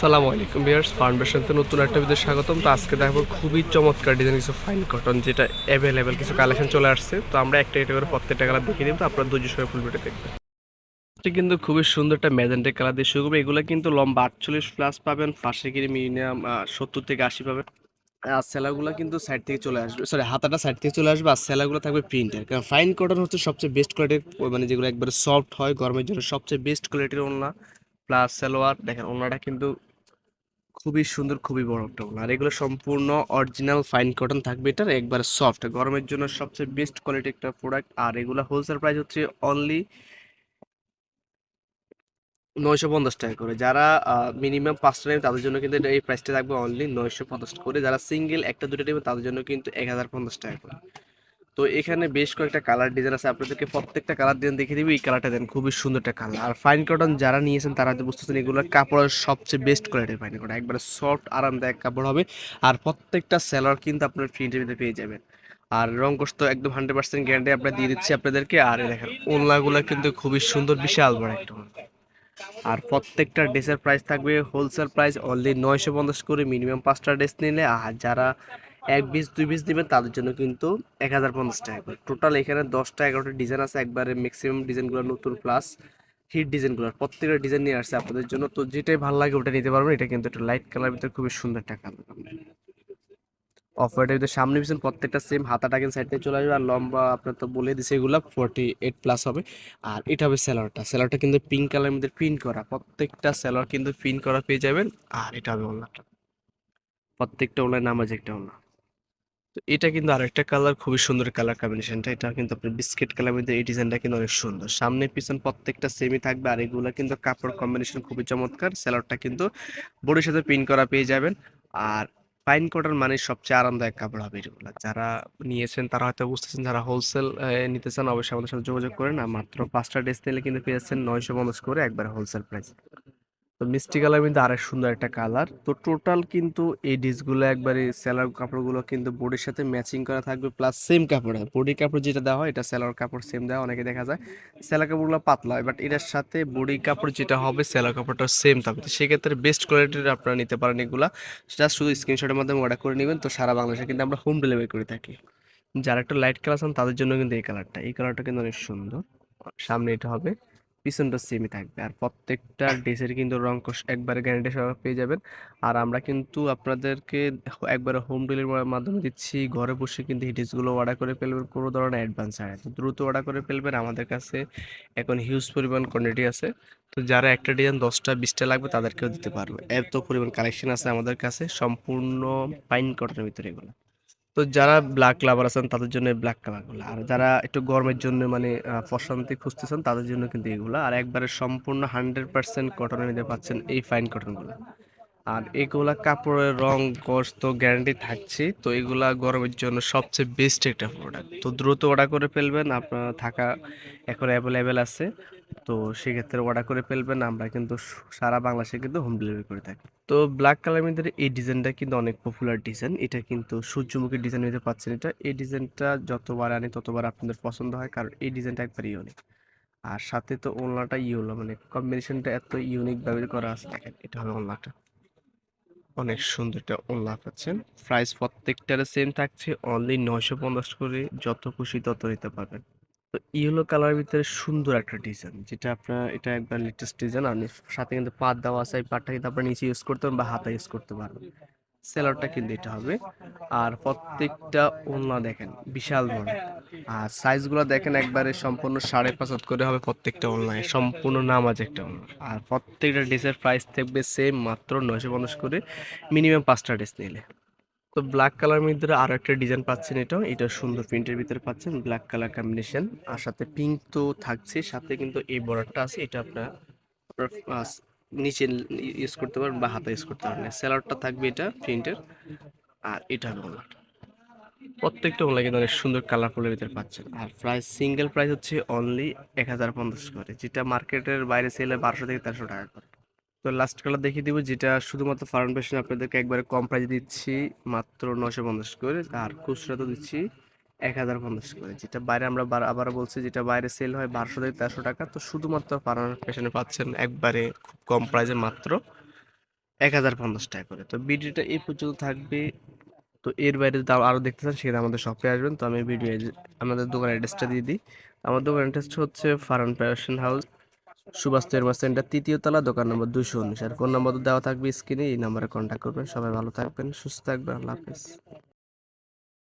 আসসালামু আলাইকুম বিয়ার্স ফাউন্ডেশনতে নতুন একটা ভিডিও স্বাগতম। তো আজকে দেখব খুবই চমৎকার ডিজাইন কিছু ফাইন কটন যেটা অ্যাভেলেবেল কিছু কালেকশন চলে আসছে। তো আমরা একটা একটা করে প্রত্যেকটা কালার দেখিয়ে তো আপনারা দুজন সময় ফুল ভিডিও দেখবেন। এটা কিন্তু খুবই সুন্দর একটা ম্যাজেন্টেক কালার দিয়ে শুরু করবে। এগুলো কিন্তু লম্বা আটচল্লিশ প্লাস পাবেন, পাশে গিয়ে মিনিমাম সত্তর থেকে আশি পাবেন। আর সেলাগুলো কিন্তু সাইড থেকে চলে আসবে সরি হাতাটা সাইড থেকে চলে আসবে, আর সেলাগুলো থাকবে প্রিন্টের কারণ ফাইন কটন হচ্ছে সবচেয়ে বেস্ট কোয়ালিটির মানে যেগুলো একবারে সফট হয়, গরমের জন্য সবচেয়ে বেস্ট কোয়ালিটির ওড়না। প্লাস সালোয়ার, দেখেন ওড়নাটা কিন্তু খুবই সুন্দর, খুবই বড় একটা ওড়না আর এগুলো সম্পূর্ণ অরিজিনাল ফাইন কটন থাকবে এটার, একবার সফট গরমের জন্য সবচেয়ে বেস্ট কোয়ালিটি একটা প্রোডাক্ট আর এগুলো হোলসেল প্রাইস হচ্ছে অনলি নয়শো পঞ্চাশ টাকা করে। যারা মিনিমাম পাঁচটা নেবে, তাদের জন্য কিন্তু এই প্রাইসটা থাকবে অনলি নয়শো পঞ্চাশ করে। যারা সিঙ্গেল একটা দুটো নেবে, তাদের জন্য কিন্তু এক হাজার পঞ্চাশ টাকা করে। তো এখানে বেশ কয়েকটা কালার ডিজাইন আছে। আপনাদেরকে প্রত্যেকটা কালার ডিজাইন দেখে দিবি। এই কালারটা দেন, খুবই সুন্দর একটা কালার আর ফাইন কটন যারা নিয়েছেন, তারা হয়তো বুঝতেছেন এগুলোর কাপড়ের সবচেয়ে বেস্ট কোয়ালিটির ফাইন কটন একবারে সফট আরামদায়ক কাপড় হবে। আর প্রত্যেকটা সেলার কিন্তু আপনার প্রিন্টের ভিতরে পেয়ে যাবেন। আর রং কোর্স তো একদম হান্ড্রেড পার্সেন্ট গ্যারান্টি আমরা দিয়ে দিচ্ছি আপনাদেরকে। আর দেখেন ওনলাগুলো কিন্তু খুবই সুন্দর, বিশাল বড় একটা আর প্রত্যেকটা ড্রেসের প্রাইস থাকবে হোলসেল প্রাইস অনলি নয়শো পঞ্চাশ করে মিনিমাম পাঁচটা ড্রেস নিলে। আর যারা এক পিস দুই পিস দিবেন, তাদের জন্য কিন্তু এক হাজার পঞ্চাশ টাকা করে। টোটাল এখানে দশটা, এগারোটা ডিজাইন আছে, একবারে ম্যাক্সিমাম ডিজাইনগুলো নতুন প্লাস হিট ডিজাইনগুলো প্রত্যেকটা ডিজাইন নিয়ে আসছে আপনাদের জন্য। তো যেটাই ভালো লাগে ওটা নিতে পারবেন। এটা কিন্তু একটা লাইট কালার ভিতরে খুবই সুন্দর একটা কালার অফ হোয়াইটের ভিতরে সামনে পিছন প্রত্যেকটা সেম হাতাটা সাইড থেকে চলে আসবে। আর লম্বা, আপনার তো বলে দিছে এগুলো ফোর্টি এইট প্লাস হবে। আর এটা হবে স্যালোয়ারটা স্যালোয়ারটা কিন্তু পিঙ্ক কালারের মধ্যে প্রিন্ট করা। প্রত্যেকটা স্যালোয়ার কিন্তু প্রিন্ট করা পেয়ে যাবেন। আর এটা হবে ওনাটা প্রত্যেকটা ওনার নামাজ একটা ওনা তো এটা কিন্তু আরেকটা কালার খুবই সুন্দর কালার কম্বিনেশনটা এটা কিন্তু আপনার বিস্কিট কালার মধ্যে এই ডিজাইনটা কিন্তু অনেক সুন্দর। সামনে পিছন প্রত্যেকটা সেমই থাকবে। আর এগুলো কিন্তু কাপড় কম্বিনেশন খুবই চমৎকার। স্যালোয়ারটা কিন্তু বডির সাথে প্রিন্ট করা পেয়ে যাবেন। আর পাইন কটন মানে সবচেয়ে আরামদায়ক কাপড় হবে এগুলো। যারা নিয়েছেন, তারা হয়তো বুঝতেছেন, যারা হোলসেল নিতে চান, অবশ্যই আমাদের সাথে যোগাযোগ করেন। আর মাত্র পাঁচটা ড্রেস নিলে কিন্তু পেয়ে যাচ্ছেন নয়শো পঞ্চাশ করে একবার হোলসেল প্রাইস তো মিষ্টি কালার কিন্তু আরেক সুন্দর একটা কালার। তো টোটাল কিন্তু এই ডিসগুলো একবারে সেলার কাপড়গুলো কিন্তু বডির সাথে ম্যাচিং করা থাকবে প্লাস সেম কাপড়। বডি কাপড় যেটা দেওয়া হয়, এটা সেলার কাপড় সেম দেওয়া, অনেকে দেখা যায় সেলার কাপড়গুলো পাতলা হয় বাট এটার সাথে বডি কাপড় যেটা হবে সেলার কাপড়টা সেম থাকবে। তো সেক্ষেত্রে বেস্ট কোয়ালিটির আপনারা নিতে পারেন এগুলা। সেটা শুধু স্ক্রিনশটের মাধ্যমে অর্ডার করে নেবেন, তো সারা বাংলাদেশে কিন্তু আমরা হোম ডেলিভারি করে থাকি। যারা একটু লাইট কালার আছেন তাদের জন্য কিন্তু এই কালারটা এই কালারটা কিন্তু অনেক সুন্দর। সামনে এটা হবে। পিছনটা সেমই থাকবে। আর প্রত্যেকটা ড্রেসের কিন্তু রং একবারে গ্যারান্টি সহ পেয়ে যাবেন। আর আমরা কিন্তু আপনাদেরকে একবারে হোম ডেলিভারির মাধ্যমে দিচ্ছি। ঘরে বসে কিন্তু এই ড্রেসগুলো অর্ডার করে ফেলবেন কোনো ধরনের অ্যাডভান্স ছাড়া। দ্রুত অর্ডার করে ফেলবেন। আমাদের কাছে এখন হিউজ পরিমাণ কোয়ান্টিটি আছে। তো যারা একটা ডিজাইন দশটা, বিশটা লাগবে তাদেরকেও দিতে পারবে। এত পরিমাণ কালেকশন আছে আমাদের কাছে। সম্পূর্ণ পাইন কটনের ভিতরে এগুলো। তো যারা ব্ল্যাক লাভার আছেন, তাদের জন্য ব্ল্যাক কালারগুলো আর যারা একটু গরমের জন্য মানে প্রশান্তি খুঁজতেছেন, তাদের জন্য কিন্তু এগুলো। আর একবারে সম্পূর্ণ হান্ড্রেড পার্সেন্ট কটনের নিতে পাচ্ছেন এই ফাইন কটনগুলো আর এগুলা কাপড়ের রং কস তো গ্যারান্টি থাকছে তো এগুলা গরমের জন্য সবচেয়ে বেস্ট একটা প্রোডাক্ট তো দ্রুত অর্ডার করে ফেলবেন, আপনার থাকা এখন অ্যাভেলেবেল আছে, তো সেক্ষেত্রে অর্ডার করে ফেলবেন, আমরা কিন্তু সারা বাংলাদেশে কিন্তু হোম ডেলিভারি করে থাকি। তো ব্ল্যাক কালার মধ্যে এই ডিজাইনটা কিন্তু অনেক পপুলার ডিজাইন এটা কিন্তু সূর্যমুখী ডিজাইন নিতে পাচ্ছেন এটা। এই ডিজাইনটা যতবার আনি, ততবার আপনাদের পছন্দ হয়, কারণ এই ডিজাইনটা একবার ইউনিক আর সাথে তো ওলনাটা ইউলো মানে কম্বিনেশনটা এত ইউনিকভাবে করা আছে, দেখেন, এটা হবে ওলনাটা অনেক সুন্দর একটা ওলনা পাচ্ছেন। প্রাইস প্রত্যেকটার সেম থাকছে অনলি নয়শো পঞ্চাশ করে যত খুশি তত নিতে পারবেন। তো ইয়েলো কালারের ভিতরে সুন্দর একটা ডিজাইন যেটা আপনার, এটা একবার লেটেস্ট ডিজাইন আর সাথে কিন্তু পাত দেওয়া আছে, এই পাটটা কিন্তু আপনার নিচে ইউজ করতে পারবেন বা হাতে ইউজ করতে পারবেন। সেলারটা কিন্তু এটা হবে। আর প্রত্যেকটা ওলনা দেখেন, বিশাল বড় আর সাইজগুলো দেখেন একবারে সম্পূর্ণ সাড়ে পাঁচ হাত করে হবে প্রত্যেকটা অনলাইন সম্পূর্ণ নামাজ একটা ওলনা আর প্রত্যেকটা ড্রেসের প্রাইস থাকবে সেম মাত্র নয়শো পঞ্চাশ করে মিনিমাম পাঁচটা ড্রেস নিলে। তো ব্ল্যাক কালার মধ্যে আরও একটা ডিজাইন পাচ্ছেন এটাও এটা সুন্দর প্রিন্টের ভিতরে পাচ্ছেন ব্ল্যাক কালার কম্বিনেশন আর সাথে পিঙ্ক তো থাকছে, সাথে কিন্তু এই বর্ডারটা আছে, এটা আপনার নিচে ইউজ করতে পারেন বা হাতে ইউজ করতে পারবেন স্যালাডটা থাকবে এটা প্রিন্টের আর এটা হবে ওনাটা প্রত্যেকটা ওলা কিন্তু অনেক সুন্দর কালারফুলের ভিতরে পাচ্ছেন। আর প্রাইস সিঙ্গেল প্রাইস হচ্ছে অনলি এক হাজার পঞ্চাশ করে, যেটা মার্কেটের বাইরে সেলে বারোশো থেকে তেরোশো টাকা করে। তো লাস্ট কালার দেখিয়ে দিব, যেটা শুধুমাত্র ফাউন্ডেশন আপনাদেরকে একবারে কম প্রাইজে দিচ্ছি, মাত্র নশো পঞ্চাশ করে। আর খুচরা তো দিচ্ছি এক হাজার পঞ্চাশ করে, যেটা বাইরে আমরা বার- আবারও বলছি যেটা বাইরে সেল হয় বারোশো থেকে তেরোশো টাকা। তো শুধুমাত্র ফাউন্ডেশনে পাচ্ছেন একবারে খুব কম প্রাইসে মাত্র এক হাজার পঞ্চাশ টাকা করে। তো ভিডিওটা এই পর্যন্ত থাকবে। তো এর বাইরে দাম আরও দেখতে চান, সেখানে আমাদের শপে আসবেন। তো আমি ভিডিও আমাদের দোকানের অ্যাড্রেসটা দিয়ে দিই। আমার দোকান অ্যাড্রেসটা হচ্ছে ফারান প্যাশন হাউস সুভাষ তেরমা সেন্টার তৃতীয় তলা, দোকান নম্বর দুশো উনিশ। আর ফোন নম্বর তো দেওয়া থাকবে স্ক্রিনে এই নাম্বারে কন্ট্যাক্ট করবেন। সবাই ভালো থাকবেন, সুস্থ থাকবেন, আল্লাহ হাফেজ।